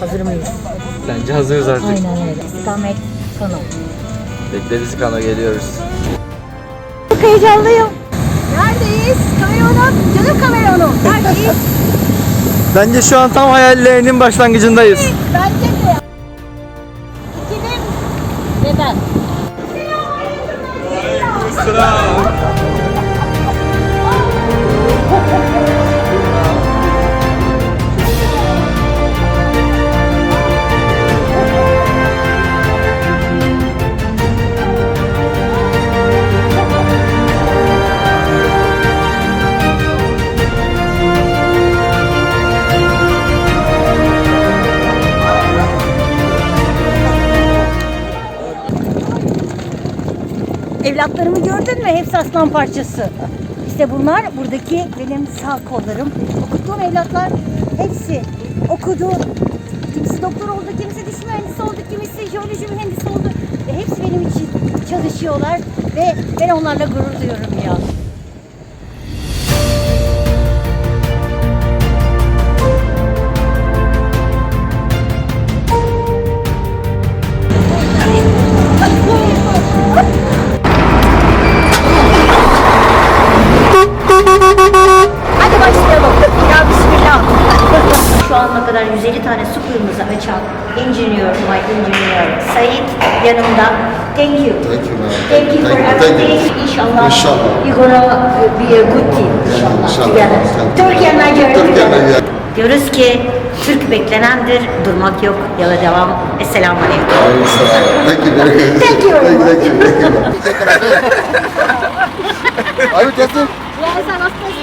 hazır mıyız? Bence hazırız artık. Aynen öyle. İstikamet kanal. Bekleriz kana geliyoruz. Çok heyecanlıyım. Neredeyiz? Kameramanım. Canım kameramanım. Neredeyiz? Bence şu an tam hayallerinin başlangıcındayız. Bence de. Ekibim ve ben. Evlatlarımı gördün mü? Hepsi aslan parçası. İşte bunlar buradaki benim sağ kollarım. Okuttuğum evlatlar hepsi okudu. Kimisi doktor oldu, kimisi diş mühendisi oldu, kimisi jeoloji mühendisi oldu. Ve hepsi benim için çalışıyorlar ve ben onlarla gurur duyuyorum ya. 150 tane su kuyumuzu açan engineer, my engineer Said yanımda. Thank you. Thank you. Thank you for Thank you. Thank you. everything. İnşallah. İnşallah. You're gonna be a good team. İnşallah. İnşallah. Together. Thank you. And Nigeria together. Nigeria. Diyoruz ki Türk beklenendir, durmak yok, yola devam. Esselamu Aleyküm. Thank you very much. Thank you very much. Thank you. Thank you. Are you testing? Ya sen hastasın.